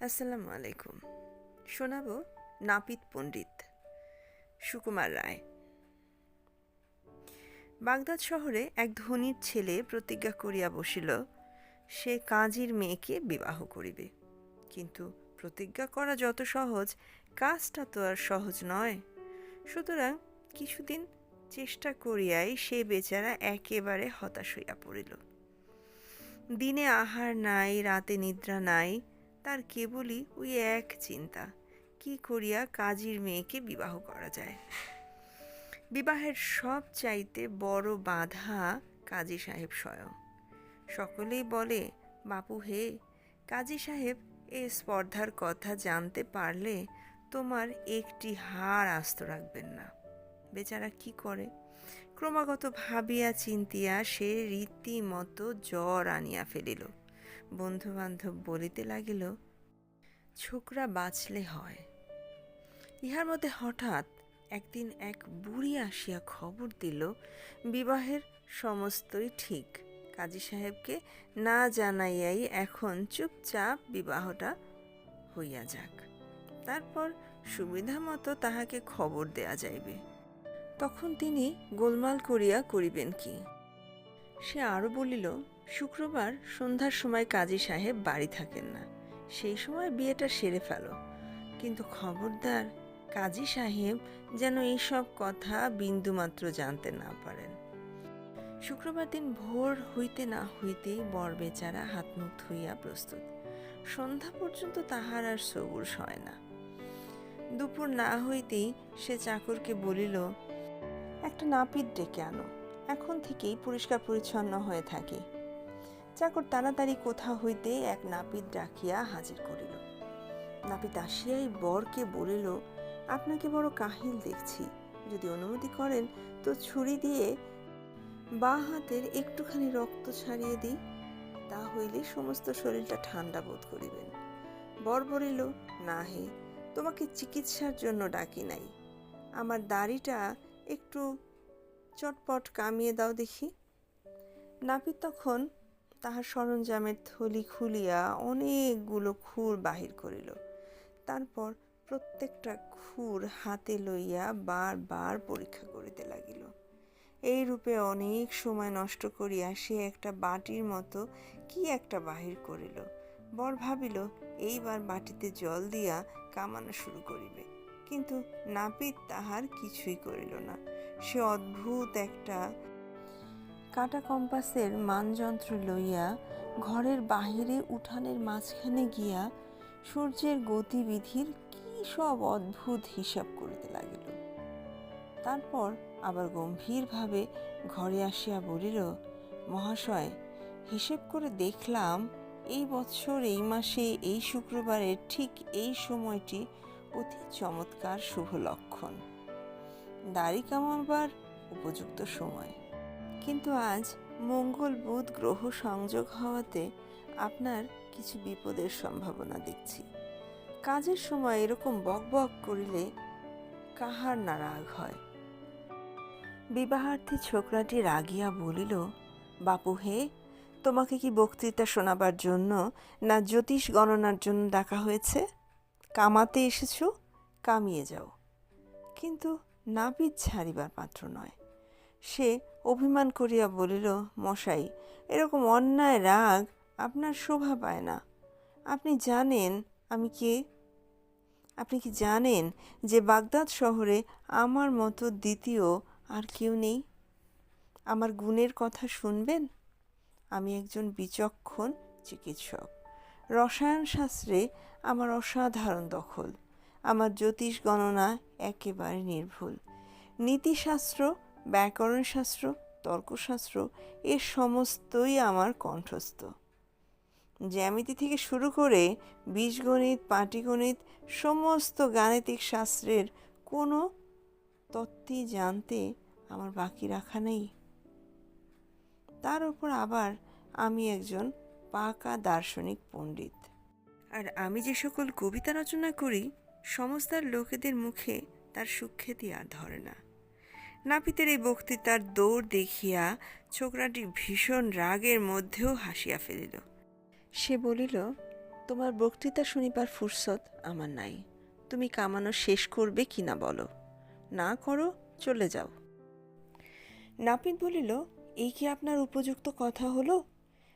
আসসালামু আলাইকুম। শোনাব নাপিত পণ্ডিত সুকুমার রায়। বাগদাদ শহরে এক ধনীর ছেলে প্রতিজ্ঞা করিয়া বসিল, সে কাজীর মেয়েকে বিবাহ করিবে। কিন্তু প্রতিজ্ঞা করা যত সহজ, কাজটা তো আর সহজ নয়। সুতরাং কিছুদিন চেষ্টা করিয়াই সে বেচারা একেবারে হতাশ হইয়া পড়িল। দিনে আহার নাই, রাতে নিদ্রা নাই তার কেবলই ওই এক চিন্তা, কি করিয়া কাজীর মেয়েকে বিবাহ করা যায়। বিবাহের সব চাইতে বড় বাধা কাজী সাহেব স্বয়ং। সকলেই বলে, বাপু হে, কাজী সাহেব, এ স্পর্ধার কথা জানতে পারলে তোমার একটি হার আস্ত রাখবেন না। বেচারা কি করে? ক্রমাগত ভাবিয়া চিন্তিয়া সে রীতিমতো জ্বর আনিয়া ফেলিল। বন্ধুবান্ধব বলিতে লাগিল, ছোকরা বাঁচলে হয়। ইহার মধ্যে হঠাৎ একদিন এক বুড়ি আসিয়া খবর দিল, বিবাহের সমস্তই ঠিক। কাজী সাহেবকে না জানাইয়াই এখন চুপচাপ বিবাহটা হইয়া যাক। তারপর সুবিধা মতো তাহাকে খবর দেয়া যাইবে। তখন তিনি গোলমাল করিয়া করিবেন কি? সে আরও বলিল, শুক্রবার সন্ধ্যার সময় কাজী সাহেব বাড়ি থাকেন না। সেই সময় বিয়েটা সেরে ফেলো। কিন্তু খবরদার কাজী সাহেব যেন এইসব কথা বিন্দুমাত্র জানতে না পারেন। শুক্রবার দিন ভোর হইতে না হইতেই বর বেচারা হাত মুখ ধুইয়া প্রস্তুত। সন্ধ্যা পর্যন্ত তাহার আর সবুর হয় না। দুপুর না হইতেই সে চাকরকে বলিল, একটা নাপিত ডেকে আনো। এখন থেকেই পরিষ্কার পরিচ্ছন্ন হয়ে থাকে। চাকর তাড়াতাড়ি কোথা হইতে এক নাপিত ডাকিয়া হাজির করিল। নাপিত আসিয়াই বরকে বলিল, আপনাকে বড় কাহিল দেখছি। যদি অনুমতি করেন তো ছুরি দিয়ে বা হাতের একটুখানি রক্ত ছাড়িয়ে দিই। তা হইলে সমস্ত শরীরটা ঠান্ডা বোধ করিবেন। বর বলিল, না হে, তোমাকে চিকিৎসার জন্য ডাকি নাই। আমার দাড়িটা একটু চটপট কামিয়ে দাও দেখি। নাপিত তখন তাহার সরঞ্জামের থলি খুলিয়া অনেকগুলো খুর বাহির করিল। তারপর প্রত্যেকটা খুর হাতে লইয়া বারবার পরীক্ষা করিতে লাগিল। এই রূপে অনেক সময় নষ্ট করিয়া সে একটা বাটির মতো কি একটা বাহির করিল। বর ভাবিল, এইবার বাটিতে জল দিয়া কামানো শুরু করিবে। কিন্তু নাপিত তাহার কিছুই করিল না। সে অদ্ভুত একটা কাটা কম্পাসের মানযন্ত্র লইয়া ঘরের বাহিরে উঠানের মাঝখানে গিয়া সূর্যের গতিবিধির কি সব অদ্ভুত হিসাব করিতে লাগিল। তারপর আবার গম্ভীরভাবে ঘরে আসিয়া বলিল, মহাশয়, হিসেব করে দেখলাম এই বছর এই মাসে, এই শুক্রবারের ঠিক এই সময়টি অতি চমৎকার শুভ লক্ষণ। দাড়ি কামাবার উপযুক্ত সময়। কিন্তু আজ মঙ্গল বুধ গ্রহ সংযোগ হওয়াতে আপনার কিছু বিপদের সম্ভাবনা দেখছি। কাজের সময় এরকম বক বক করিলে কাহার না রাগ হয়? বিবাহার্থী ছোকরাটি রাগিয়া বলিল, বাপু হে, তোমাকে কি বক্তৃতা শোনাবার জন্য না জ্যোতিষ গণনার জন্য ডাকা হয়েছে? কামাতে এসেছ? কামিয়ে যাও। কিন্তু নাপিত ছাড়িবার পাত্র নয়। সে অভিমান করিয়া বলিল, মশাই, এরকম অন্যায় রাগ আপনার শোভা পায় না। আপনি জানেন আমি কে? আপনি কি জানেন যে বাগদাদ শহরে আমার মতো দ্বিতীয় আর কেউ নেই? আমার গুণের কথা শুনবেন? আমি একজন বিচক্ষণ চিকিৎসক। রসায়ন শাস্ত্রে আমার অসাধারণ দখল। আমার জ্যোতিষ গণনা একেবারে নির্ভুল। নীতিশাস্ত্র, ব্যাকরণশাস্ত্র, তর্কশাস্ত্র, এ সমস্তই আমার কণ্ঠস্থ। জ্যামিতি থেকে শুরু করে বীজগণিত, পাটিগণিত, সমস্ত গাণিতিক শাস্ত্রের কোনো তত্ত্বই জানতে আমার বাকি রাখা নেই। তার উপর আবার আমি একজন পাকা দার্শনিক পণ্ডিত। আর আমি যে সকল কবিতা রচনা করি সমস্তার লোকেদের মুখে তার সুখ্যাতি আর ধরে না। নাপিতের এই বক্তৃতার দৌড় দেখিয়া ছোকরাটি ভীষণ রাগের মধ্যেও হাসিয়া ফেলিল। সে বলিল তোমার বক্তৃতা শুনিবার ফুরসত আমার নাই। তুমি কামানো শেষ করবে কি না বলো। না করো চলে যাও। নাপিত বলিল এই কি আপনার উপযুক্ত কথা হলো?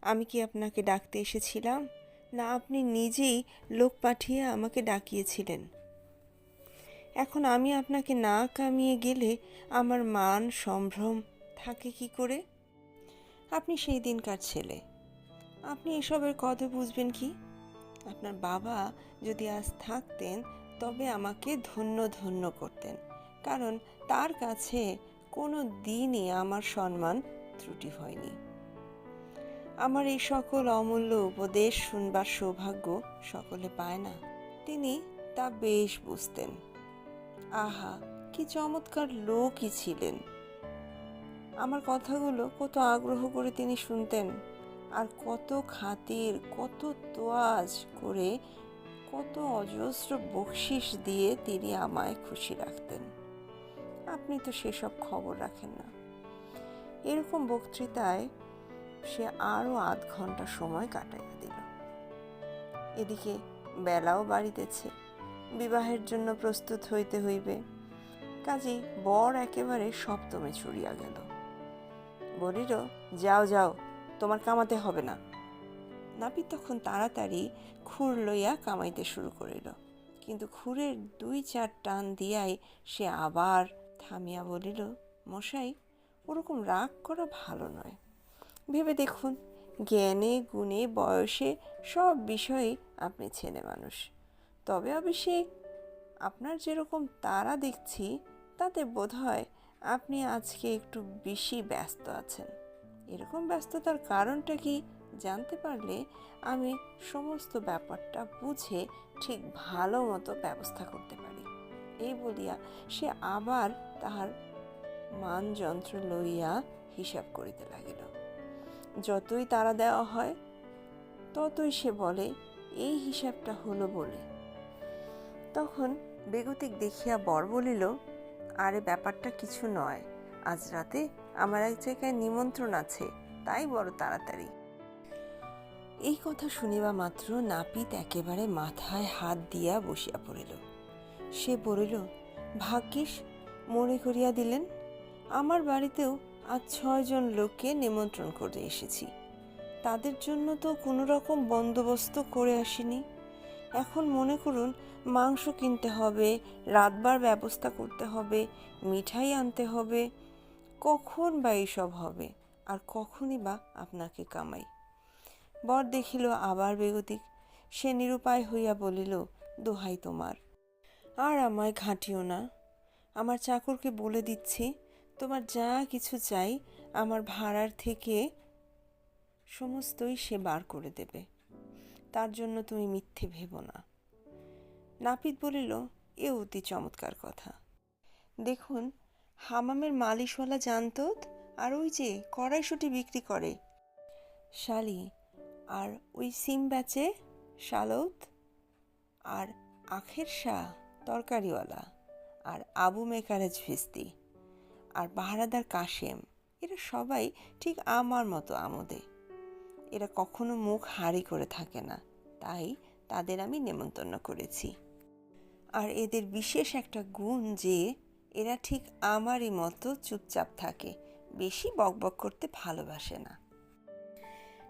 আমি কি আপনাকে ডাকতে এসেছিলাম? না, আপনি নিজেই লোক পাঠিয়ে আমাকে ডাকিয়েছিলেন। এখন আমি আপনাকে না কামিয়ে গেলে আমার মান সম্ভ্রম থাকে কি করে? আপনি সেই দিনকার ছেলে। আপনি এসবের কথা বুঝবেন কি? আপনার বাবা যদি আজ থাকতেন, তবে আমাকে ধন্য ধন্য করতেন। কারণ তার কাছে কোনো দিনই আমার সম্মান ত্রুটি হয়নি। আমার এই সকল অমূল্য উপদেশ শুনবার সৌভাগ্য সকলে পায় না। তিনি তা বেশ বুঝতেন। আহা, কি চমৎকার লোকই ছিলেন। আমার কথাগুলো কত আগ্রহ করে তিনি শুনতেন আর কত খাতির, কত তোয়াজ করে কত অজস্র বকশিস দিয়ে তিনি আমায় খুশি রাখতেন। আপনি তো সেসব খবর রাখেন না। এরকম বক্তৃতায় সে আরও আধ ঘণ্টা সময় কাটাইয়া দিল। এদিকে বেলাও বাড়িতেছে, বিবাহের জন্য প্রস্তুত হইতে হইবে। কাজেই বর একেবারে সপ্তমে ছুড়িয়া গেল। বলিল, যাও যাও, তোমার কামাতে হবে না। নাপিত তখন তাড়াতাড়ি খুর লইয়া কামাইতে শুরু করিল। কিন্তু খুরের দুই চার টান দিয়াই সে আবার থামিয়া বলিল, মশাই, ওরকম রাগ করা ভালো নয়। ভেবে দেখুন। জ্ঞানে, গুণে, বয়সে সব বিষয়ে আপনি ছেলে মানুষ। তবে অবশ্যই আপনার যেরকম তারা দেখছি, তাতে বোধ হয় আপনি আজকে একটু বেশি ব্যস্ত আছেন। এরকম ব্যস্ততার কারণটা কি জানতে পারলে আমি সমস্ত ব্যাপারটা বুঝে ঠিক ভালো মতো ব্যবস্থা করতে পারি। এই বলিয়া সে আবার তাহার মানযন্ত্র লইয়া হিসাব করিতে লাগিল। যতই তারা দেওয়া হয়, ততই সে বলে, এই হিসাবটা হলো বলে। তখন বেগতিক দেখিয়া বর বলিল, আরে, ব্যাপারটা কিছু নয়। আজ রাতে আমার এক জায়গায় নিমন্ত্রণ আছে, তাই বড় তাড়াতাড়ি। এই কথা শুনিবা মাত্র নাপিত একেবারে মাথায় হাত দিয়া বসিয়া পড়িল। সে বলিল, ভাগ্যিস, মনে করিয়া দিলেন, আমার বাড়িতেও আজ ছয়জন লোককে নিমন্ত্রণ করে এসেছি। তাদের জন্য তো কোনো রকম বন্দোবস্ত করে আসিনি। এখন মনে করুন, মাংস কিনতে হবে, রাতবার ব্যবস্থা করতে হবে, মিঠাই আনতে হবে। কখন বা এইসব হবে? আর কখনই বা আপনাকে কামাই। বর দেখিল আবার বেগতিক। সে নিরুপায় হইয়া বলিল, দোহাই তোমার। আর আমায় ঘাঁটিও না। আমার চাকরকে বলে দিচ্ছি তোমার যা কিছু চাই আমার ভাড়ার থেকে সমস্তই সে বার করে দেবে। তার জন্য তুমি মিথ্যে ভেবো না। নাপিত বলিল, এ অতি চমৎকার কথা। দেখুন, হামামের মালিশওয়ালা জানত আর ওই যে কড়াইশুটি বিক্রি করে। শালি, আর ওই সিম বেচে শালৌত, আর আখের শাহ, তরকারিওয়ালা, আর আবু মেকারেজ ফিস্তি। আর পাহারাদার কাশেম, এরা সবাই ঠিক আমার মতো আমোদে। এরা কখনো মুখ হাড়ি করে থাকে না, তাই তাদের আমি নেমন্তন্ন করেছি। আর এদের বিশেষ একটা গুণ যে, এরা ঠিক আমারই মতো চুপচাপ থাকে, বেশি বকবক করতে ভালোবাসে না।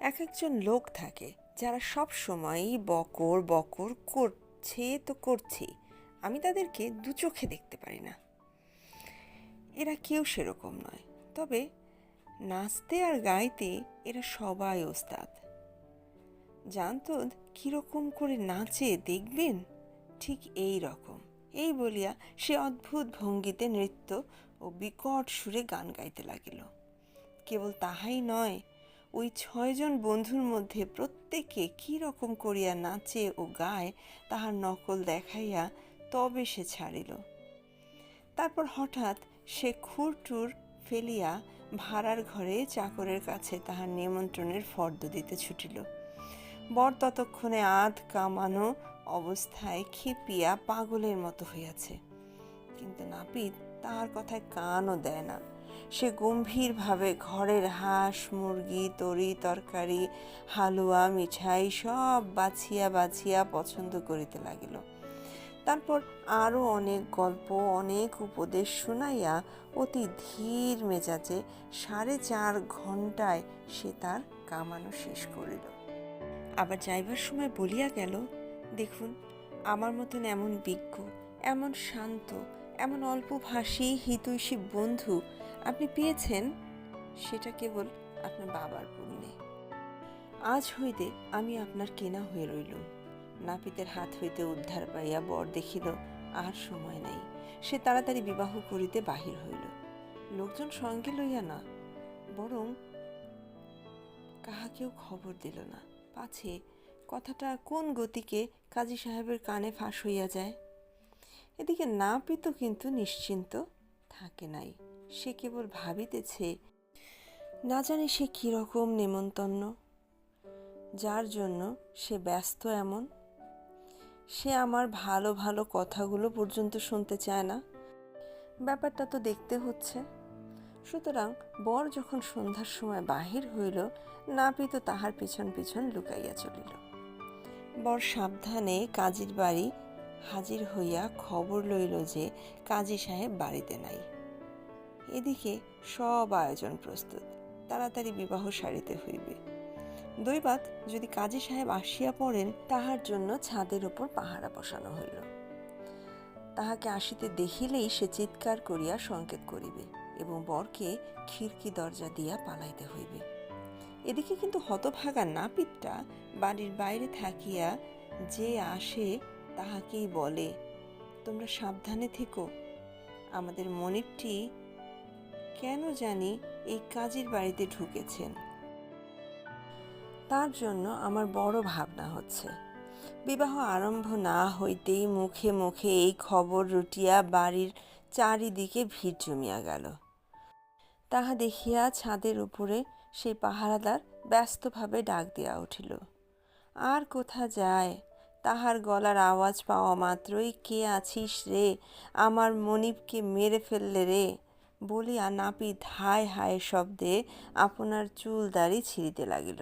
এক একজন লোক থাকে, যারা সব সময়ই বকর বকর করছে তো করছেই আমি তাদেরকে দু চোখে দেখতে পারি না। এরা কেউ সেরকম নয়। তবে নাচতে আর গাইতে এরা সবাই ওস্তাদ। জানতো কীরকম করে নাচে দেখবেন? ঠিক এই রকম। এই বলিয়া সে অদ্ভুত ভঙ্গিতে নৃত্য ও বিকট সুরে গান গাইতে লাগিল। কেবল তাহাই নয়, ওই ছয়জন বন্ধুর মধ্যে প্রত্যেকে কী রকম করিয়া নাচে ও গায় তাহার নকল দেখাইয়া তবে সে ছাড়িল। তারপর হঠাৎ সে খুরটুর ফেলিয়া ভাড়ার ঘরে চাকরের কাছে তাহার নিমন্ত্রণের ফর্দ দিতে ছুটিল। বর ততক্ষণে আধ কামানো অবস্থায় খেপিয়া পাগলের মতো হইয়াছে। কিন্তু নাপিত তাহার কথায় কানও দেয় না। সে গম্ভীরভাবে ঘরের হাঁস, মুরগি, তরি, তরকারি, হালুয়া, মিঠাই সব বাছিয়া বাছিয়া পছন্দ করিতে লাগিল। তারপর আরও অনেক গল্প, অনেক উপদেশ শুনাইয়া অতি ধীর মেজাজে সাড়ে চার ঘন্টায় সে তার কামানো শেষ করিল। আবার যাইবার সময় বলিয়া গেল, দেখুন, আমার মতন এমন বিজ্ঞ, এমন শান্ত, এমন অল্প ভাষী, হিতৈষী বন্ধু আপনি পেয়েছেন? সেটা কেবল আপনার বাবার পুণ্যে। আজ হইতে আমি আপনার কেনা হয়ে রইলুম। নাপিতের হাত হইতে উদ্ধার পাইয়া বর দেখিল, আর সময় নাই। সে তাড়াতাড়ি বিবাহ করিতে বাহির হইল। লোকজন সঙ্গে লইয়া না, বরং কাহাকেও খবর দিল না। পাছে, কথাটা কোন গতিকে কাজী সাহেবের কানে ফাঁস হইয়া যায়? এদিকে নাপিত কিন্তু নিশ্চিন্ত থাকে নাই। সে কেবল ভাবিতেছে, না জানি সে কীরকম নেমন্তন্ন। যার জন্য সে ব্যস্ত এমন সে আমার ভালো ভালো কথাগুলো পর্যন্ত শুনতে চায় না। ব্যাপারটা তো দেখতে হচ্ছে। সুতরাং বর যখন সন্ধ্যার সময় বাহির হইল নাপিত তাহার পিছন পিছন লুকাইয়া চলিল। বর সাবধানে কাজীর বাড়ি হাজির হইয়া খবর লইল যে কাজী সাহেব বাড়িতে নাই। এদিকে সব আয়োজন প্রস্তুত। তাড়াতাড়ি বিবাহ সারিতে হইবে। দৈবাত যদি কাজী সাহেব আসিয়া পড়েন, তাহার জন্য ছাদের উপর পাহারা বসানো হইল। তাহাকে আসিতে দেখিলেই সে চিৎকার করিয়া সংকেত করিবে এবং বরকে খিড়কি দরজা দিয়া পালাইতে হইবে। এদিকে কিন্তু হতভাগা নাপিতটা বাড়ির বাইরে থাকিয়া যে আসে, তাহাকেই বলে, তোমরা সাবধানে থেকো। আমাদের মনিবটি কেন জানি এই কাজের বাড়িতে ঢুকেছেন। তার জন্য আমার বড় ভাবনা হচ্ছে। বিবাহ আরম্ভ না হইতেই মুখে মুখে এই খবর রুটিয়া বাড়ির চারিদিকে ভিড় জমিয়া গেল। তাহা দেখিয়া ছাদের উপরে সেই পাহারাদার ব্যস্তভাবে ডাক দিয়া উঠিল, আর কোথা যায়? তাহার গলার আওয়াজ পাওয়া মাত্রই কে আছিস রে? আমার মনিবকে মেরে ফেললে রে? বলিয়া নাপিত হায় হায় শব্দে আপনার চুল দাড়ি ছিঁড়িতে লাগিল।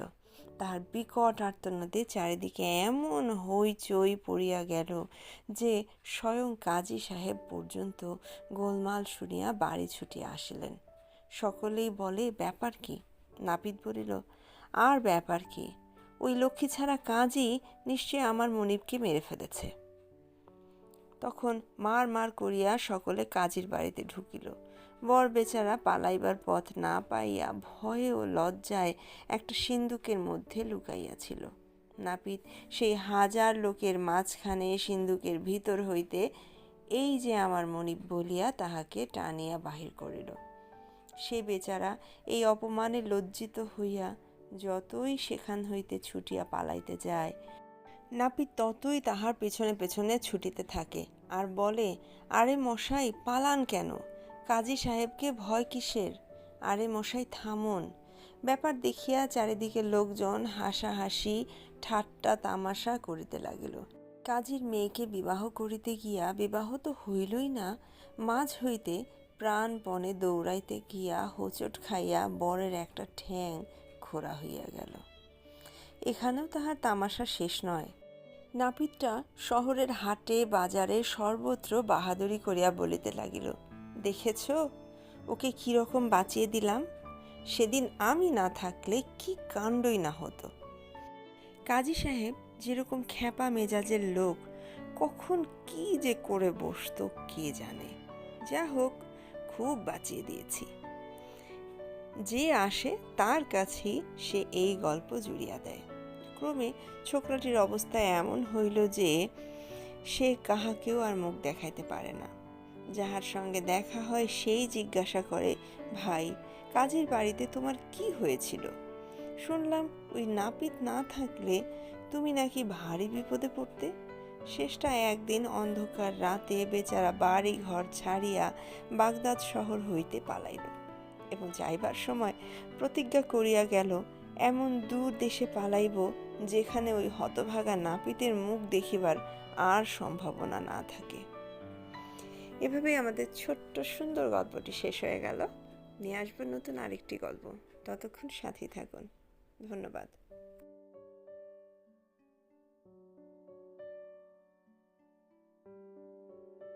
তাহার বিকট আর্তনাদে চারিদিকে এমন হইচই পড়িয়া গেল যে স্বয়ং কাজী সাহেব পর্যন্ত গোলমাল শুনিয়া বাড়ি ছুটিয়া আসিলেন। সকলেই বলে, ব্যাপার কি? নাপিত বলিল, আর ব্যাপার কি? ওই লক্ষ্মী ছাড়া কাজই নিশ্চয় আমার মনিবকে মেরে ফেলেছে। তখন মার মার করিয়া সকলে কাজীর বাড়িতে ঢুকিল। বর বেচারা পালাইবার পথ না পাইয়া ভয়ে ও লজ্জায় একটা সিন্দুকের মধ্যে লুকাইয়াছিল। নাপিত সেই হাজার লোকের মাঝখানে সিন্দুকের ভিতর হইতে এই যে আমার মনিব বলিয়া তাহাকে টানিয়া বাহির করিল। সে বেচারা এই অপমানে লজ্জিত হইয়া যতই সেখান হইতে ছুটিয়া পালাইতে যায়, নাপিত ততই তাহার পেছনে পেছনে ছুটিতে থাকে। আর বলে, আরে মশাই, পালান কেন? কাজী সাহেবকে ভয় কিসের? আরে মশাই, থামুন। ব্যাপার দেখিয়া চারিদিকে লোকজন হাসাহাসি, ঠাট্টা তামাশা করিতে লাগিল। কাজীর মেয়েকে বিবাহ করিতে গিয়া বিবাহ তো হইলই না, মাঝ হইতে প্রাণপণে দৌড়াইতে গিয়া হোঁচট খাইয়া বরের একটা ঠ্যাং খোড়া হইয়া গেল। এখানেও তাহার তামাশা শেষ নয়। নাপিতটা শহরের হাটে, বাজারে সর্বত্র বাহাদুরি করিয়া বলিতে লাগিল দেখেছ? ওকে কীরকম বাঁচিয়ে দিলাম? সেদিন আমি না থাকলে কি কাণ্ডই না হতো। কাজী সাহেব, যেরকম খ্যাপা মেজাজের লোক, কখন কি যে করে বসতো কে জানে। যা হোক, খুব বাঁচিয়ে দিয়েছি। যে আসে, তার কাছেই সে এই গল্প জুড়িয়া দেয়। ক্রমে ছোকরাটির অবস্থা এমন হইল যে, সে কাহাকেও আর মুখ দেখাইতে পারে না। যাহার সঙ্গে দেখা হয় সেই জিজ্ঞাসা করে, ভাই, কাজের বাড়িতে তোমার কি হয়েছিল? শুনলাম ওই নাপিত না থাকলে তুমি নাকি ভারী বিপদে পড়তে। শেষটা একদিন অন্ধকার রাতে বেচারা বাড়ি ঘর ছাড়িয়া বাগদাদ শহর হইতে পালাইল এবং যাইবার সময় প্রতিজ্ঞা করিয়া গেল, এমন দূর দেশে পালাইব যেখানে ওই হতভাগা নাপিতের মুখ দেখিবার আর সম্ভাবনা না থাকে। এভাবেই আমাদের ছোট্ট সুন্দর গল্পটি শেষ হয়ে গেল। নিয়ে আসব নতুন আরেকটি গল্প। ততক্ষণ সাথেই থাকুন। ধন্যবাদ।